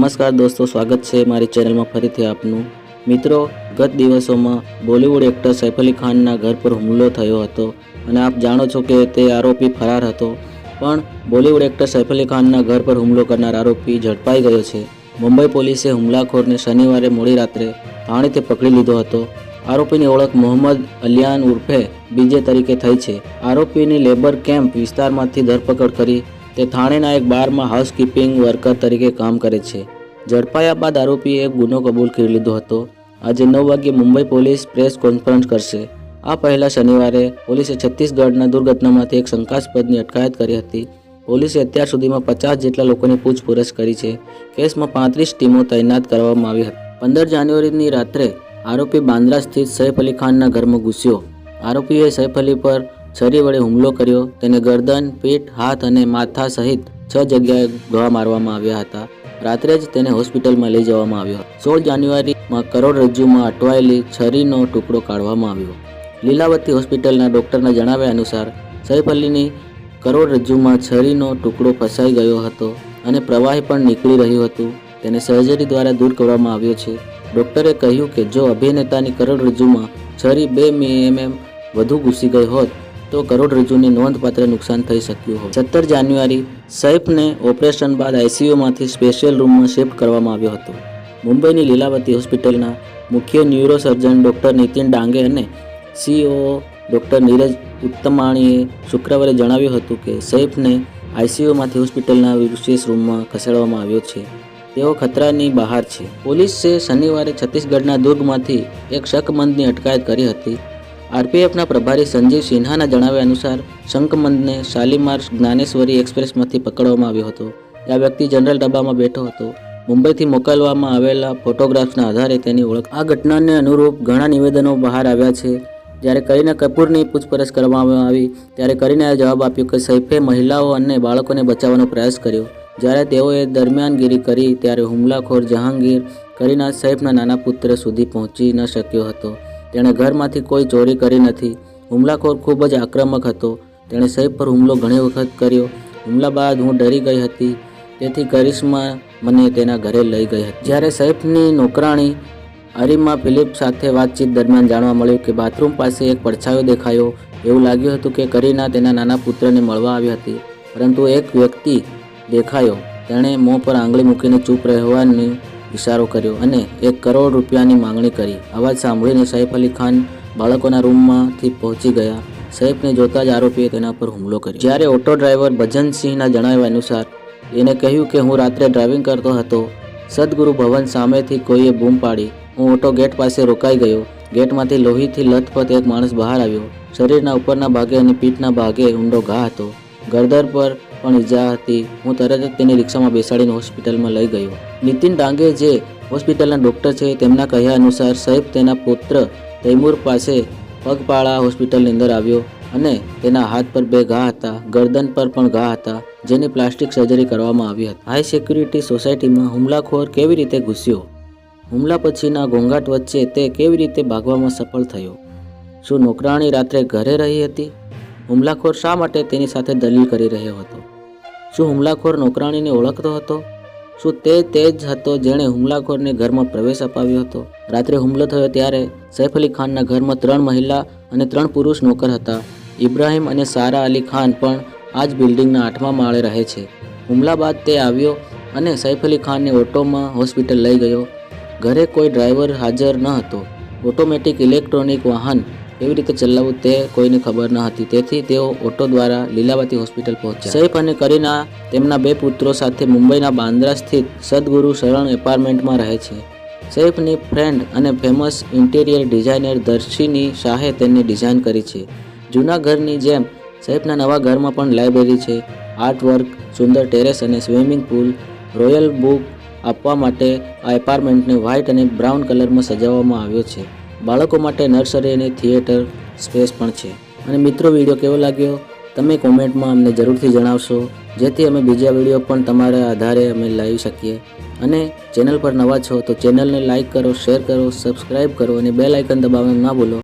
નમસ્કાર દોસ્તો, સ્વાગત છે મારી ચેનલમાં ફરીથી આપનું. મિત્રો, ગત દિવસોમાં બોલિવૂડ એક્ટર સૈફ અલી ખાનના ઘર પર હુમલો થયો હતો અને આપ જાણો છો કે તે આરોપી ફરાર હતો. પણ બોલિવૂડ એક્ટર સૈફ અલી ખાનના ઘર પર હુમલો કરનાર આરોપી ઝડપાઈ ગયો છે. મુંબઈ પોલીસે હુમલાખોરને શનિવારે મોડી રાત્રે થાણેથી પકડી લીધો હતો. આરોપીની ઓળખ મોહમ્મદ અલિયાન ઉર્ફે બીજે તરીકે થઈ છે. આરોપીની લેબર કેમ્પ વિસ્તારમાંથી ધરપકડ કરી તે થાણેના એક બારમાં હાઉસકીપિંગ વર્કર તરીકે કામ કરે છે. ઝડપાયા બાદ આરોપીએ ગુનો કબૂલ કરી લીધો હતો. આજે નવ વાગ્યે મુંબઈ પોલીસ પ્રેસ કોન્ફરન્સ કરશે. આ પહેલા શનિવારે પોલીસે છત્તીસગઢના દુર્ઘટનામાંથી એક શંકાસ્પદની અટકાયત કરી હતી. પોલીસે અત્યાર સુધીમાં પચાસ જેટલા લોકોની પૂછપરછ કરી છે. કેસમાં પાંત્રીસ ટીમો તૈનાત કરવામાં આવી હતી. પંદર જાન્યુઆરીની રાત્રે આરોપી બાંદ્રા સ્થિત સૈફ અલી ખાનના ઘરમાં ઘૂસ્યો. આરોપીએ સૈફ અલી પર છરી વડે હુમલો કર્યો. તેને ગરદન, પીઠ, હાથ અને માથા સહિત છ જગ્યાએ ગોળા મારવામાં આવ્યા હતા. રાત્રે જ તેને હોસ્પિટલમાં લઈ જવામાં આવ્યો. સોળ જાન્યુઆરીમાં કરોડરજ્જુમાં અટવાયેલી છરીનો ટુકડો કાઢવામાં આવ્યો. લીલાવતી હોસ્પિટલના ડૉક્ટરના જણાવ્યા અનુસાર સૈફ અલીની કરોડરજ્જુમાં છરીનો ટુકડો ફસાઈ ગયો હતો અને પ્રવાહી પણ નીકળી રહ્યું હતું. તેને સર્જરી દ્વારા દૂર કરવામાં આવ્યો છે. ડૉક્ટરે કહ્યું કે જો અભિનેતાની કરોડરજ્જુમાં છરી બે એમએમ વધુ ઘૂસી ગઈ હોત તો કરોડરજ્જુને નોંધપાત્ર નુકસાન થઈ શક્યું હતું સત્તર જાન્યુઆરી, સૈફને ઓપરેશન બાદ આઈસીયુમાંથી સ્પેશિયલ રૂમમાં શિફ્ટ કરવામાં આવ્યો હતો. મુંબઈની લીલાવતી હોસ્પિટલના મુખ્ય ન્યુરોસર્જન ડૉક્ટર નીતિન ડાંગે અને સીઓ ડૉક્ટર નીરજ ઉત્તમાણીએ શુક્રવારે જણાવ્યું હતું કે સૈફને આઈસીયુમાંથી હોસ્પિટલના વિશેષ રૂમમાં ખસેડવામાં આવ્યો છે. તેઓ ખતરાની બહાર છે. પોલીસે શનિવારે છત્તીસગઢના દુર્ગમાંથી એક શકમંદની અટકાયત કરી હતી. આરપીએફના પ્રભારી સંજીવ સિન્હાના જણાવ્યા અનુસાર શંકમંદને શાલીમાર જ્ઞાનેશ્વરી એક્સપ્રેસમાંથી પકડવામાં આવ્યો હતો. આ વ્યક્તિ જનરલ ડબ્બામાં બેઠો હતો. મુંબઈથી મોકલવામાં આવેલા ફોટોગ્રાફ્સના આધારે તેની ઓળખ. આ ઘટનાને અનુરૂપ ઘણા નિવેદનો બહાર આવ્યા છે. જ્યારે કરીના કપૂરની પૂછપરછ કરવામાં આવી, ત્યારે કરીનાએ જવાબ આપ્યો કે સૈફે મહિલાઓ અને બાળકોને બચાવવાનો પ્રયાસ કર્યો. જ્યારે તેઓએ દરમિયાનગીરી કરી, ત્યારે હુમલાખોર જહાંગીર કરીના સૈફના નાના પુત્ર સુધી પહોંચી ન શક્યો હતો. તેણે ઘરમાંથી કોઈ ચોરી કરી નથી. હુમલાખોર ખૂબ જ આક્રમક હતો. તેણે સૈફ પર હુમલો ઘણી વખત કર્યો. હુમલા બાદ હું ડરી ગઈ હતી. તેથી કરિશ્મા મને તેના ઘરે લઈ ગઈ હતી. જ્યારે સૈફની નોકરાણી અરીમા ફિલિપ સાથે વાતચીત દરમિયાન જાણવા મળ્યું કે બાથરૂમ પાસે એક પડછાયો દેખાયો, એવું લાગ્યું હતું કે કરીના તેના નાના પુત્રને મળવા આવી હતી. પરંતુ એક વ્યક્તિ દેખાયો. તેણે મોં પર આંગળી મૂકીને ચૂપ રહેવાનો ઇશારો કર્યો અને એક કરોડ રૂપિયાની માંગણી કરી. અવાજ સાંભળીને સૈફ અલી ખાન બાળકોના રૂમમાંથી પહોંચી ગયા. સૈફને જોતા જ આરોપીએ તેના પર હુમલો કર્યો. જ્યારે ઓટો ડ્રાઈવર ભજનસિંહના જણાવ્યા અનુસાર, એને કહ્યું કે હું રાત્રે ડ્રાઇવિંગ કરતો હતો. સદગુરુ ભવન સામેથી કોઈએ બૂમ પાડી. હું ઓટો ગેટ પાસે રોકાઈ ગયો. ગેટમાંથી લોહીથી લથપથ એક માણસ બહાર આવ્યો. શરીરના ઉપરના ભાગે અને પીઠના ભાગે ઊંડો ઘા હતો. ગરદર પર પણ ઈજા હતી. હું તરત જ તેને રિક્ષામાં બેસાડીને હોસ્પિટલમાં લઈ ગયો. નીતિન ડાંગે જે હોસ્પિટલના ડૉક્ટર છે, તેમના કહ્યા અનુસાર સૈફ તેના પુત્ર તૈમૂર પાસે પગપાળા હોસ્પિટલની અંદર આવ્યો અને તેના હાથ પર બે ઘા હતા, ગરદન પર પણ ઘા હતા, જેની પ્લાસ્ટિક સર્જરી કરવામાં આવી હતી. હાઈ સિક્યુરિટી સોસાયટીમાં હુમલાખોર કેવી રીતે ઘૂસ્યો? હુમલા પછીના ઘોંઘાટ વચ્ચે તે કેવી રીતે ભાગવામાં સફળ થયો? શું નોકરાણી રાત્રે ઘરે રહી હતી? હુમલાખોર શા માટે તેની સાથે દલીલ કરી રહ્યો હતો? શું હુમલાખોર નોકરાણીને ઓળખતો હતો? શું તે તે જ હતો જેણે હુમલાખોરને ઘરમાં પ્રવેશ અપાવ્યો હતો. રાત્રે હુમલો થયો ત્યારે સૈફ અલી ખાનના ઘરમાં ત્રણ મહિલા અને ત્રણ પુરુષ નોકર હતા. ઇબ્રાહિમ અને સારા અલી ખાન પણ આ જ બિલ્ડિંગના આઠમા માળે રહે છે. હુમલા બાદ તે આવ્યો અને સૈફ અલી ખાનને ઓટોમાં હોસ્પિટલ લઈ ગયો. ઘરે કોઈ ડ્રાઈવર હાજર ન હતો. ઓટોમેટિક ઇલેક્ટ્રોનિક વાહન કેવી રીતે ચલાવવું તે કોઈને ખબર ન હતી. તેથી તેઓ ઓટો દ્વારા લીલાવતી હોસ્પિટલ પહોંચ્યા. સૈફ અને કરીના તેમના બે પુત્રો સાથે મુંબઈના બાંદ્રા સ્થિત સદગુરુ શરણ એપાર્ટમેન્ટમાં રહે છે. સૈફની ફ્રેન્ડ અને ફેમસ ઇન્ટિરિયર ડિઝાઇનર દર્શિની શાહે તેને ડિઝાઇન કરી છે. જૂના ઘરની જેમ સૈફના નવા ઘરમાં પણ લાઇબ્રેરી છે. આર્ટ વર્ક સુંદર ટેરેસ અને સ્વિમિંગ પુલ, રોયલ બુક આપવા માટે આ એપાર્ટમેન્ટને વ્હાઇટ અને બ્રાઉન કલરમાં સજાવવામાં આવ્યો છે. બાળકો માટે નર્સરી અને થિયેટર સ્પેસ પણ છે. અને મિત્રો વીડિયો કેવો લાગ્યો? તમે કોમેન્ટમાં અમને જરૂરથી જણાવશો. જેથી અમે બીજા વીડિયો પણ તમારા આધારે અમે લાવી શકીએ. અને ચેનલ પર નવા છો તો ચેનલને લાઇક કરો શેર કરો સબસ્ક્રાઈબ કરો અને બેલ આઇકન દબાવવાનું ના ભૂલો.